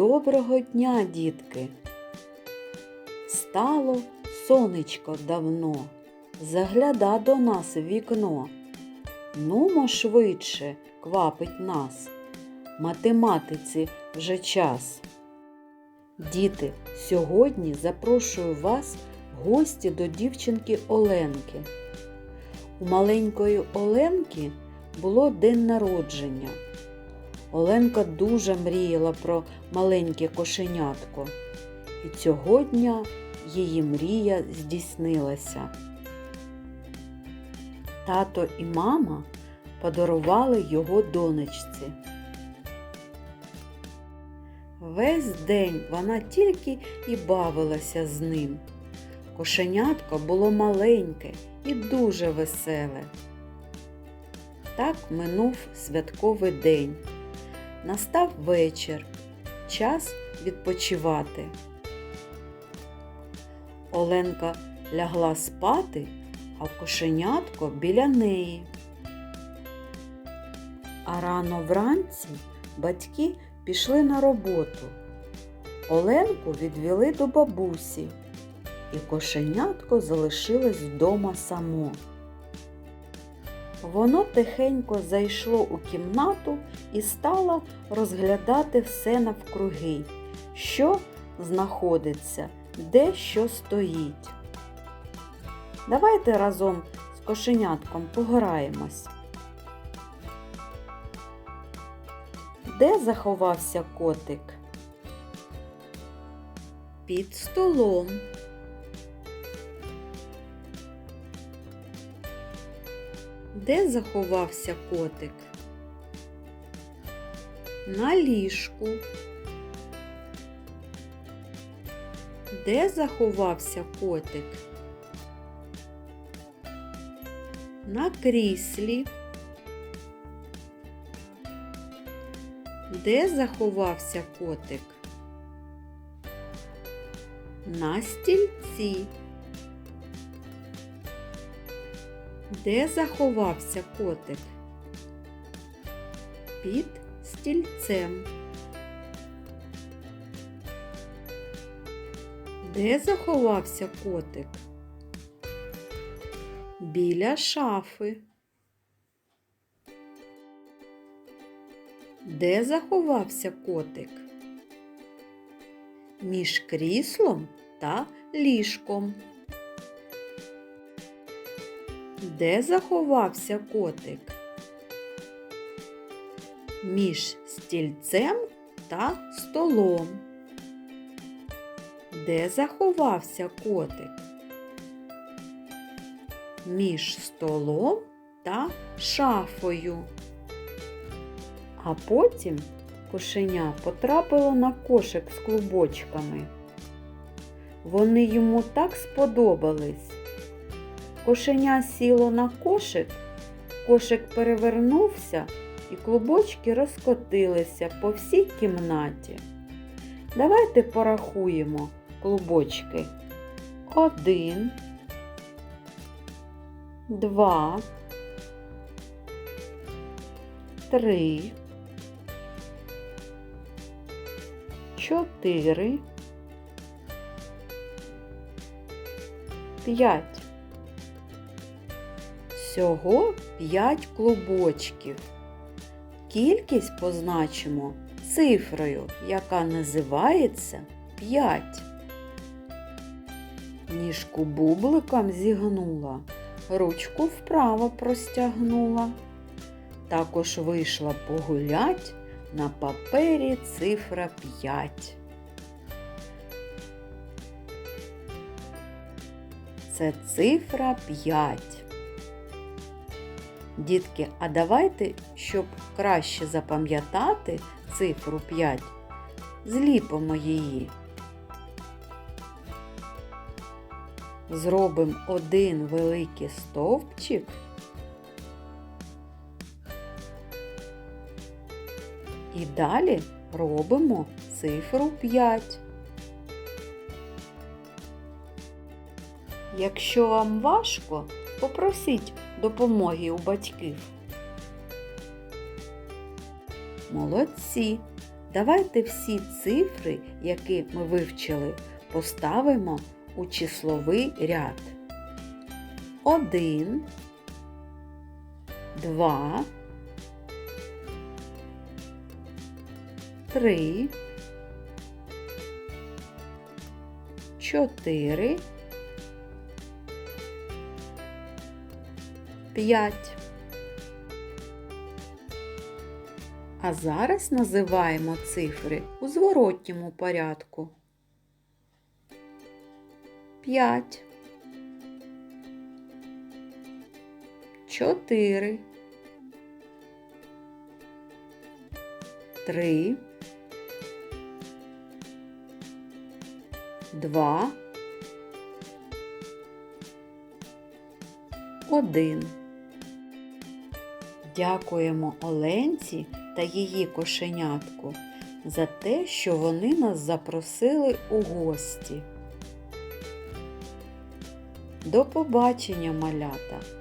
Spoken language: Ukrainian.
Доброго дня, дітки! Стало сонечко давно, загляда до нас в вікно. Нумо швидше квапить нас, математиці вже час. Діти, сьогодні запрошую вас в гості до дівчинки Оленки. У маленької Оленки було день народження. Оленка дуже мріяла про маленьке кошенятко, і цього дня її мрія здійснилася. Тато і мама подарували його донечці. Весь день вона тільки і бавилася з ним. Кошенятко було маленьке і дуже веселе. Так минув святковий день. Настав вечір, час відпочивати. Оленка лягла спати, а кошенятко біля неї. А рано вранці батьки пішли на роботу. Оленку відвели до бабусі, і кошенятко залишилось вдома само. Воно тихенько зайшло у кімнату і стало розглядати все навкруги, що знаходиться, де що стоїть. Давайте разом з кошенятком пограємось. Де заховався котик? Під столом. Де заховався котик? На ліжку. Де заховався котик? На кріслі. Де заховався котик? На стільці. Де заховався котик? Під стільцем. Де заховався котик? Біля шафи. Де заховався котик? Між кріслом та ліжком. Де заховався котик? Між стільцем та столом. Де заховався котик? Між столом та шафою. А потім кошеня потрапило на кошик з клубочками. Вони йому так сподобались. Кошеня сіло на кошик, кошик перевернувся і клубочки розкотилися по всій кімнаті. Давайте порахуємо клубочки. Один, два, три, чотири, п'ять. Всього 5 клубочків. Кількість позначимо цифрою, яка називається 5. Ніжку бубликом зігнула, ручку вправо простягнула. Також вийшла погулять на папері цифра 5. Це цифра 5. Дітки, а давайте, щоб краще запам'ятати цифру 5, зліпимо її. Зробимо один великий стовпчик. І далі робимо цифру 5. Якщо вам важко, попросіть допомоги у батьків. Молодці! Давайте всі цифри, які ми вивчили, поставимо у числовий ряд. Один, два, три, чотири, п'ять. А зараз називаємо цифри у зворотньому порядку. П'ять. Чотири. Три. Два. Один. Дякуємо Оленці та її кошенятку за те, що вони нас запросили у гості. До побачення, малята!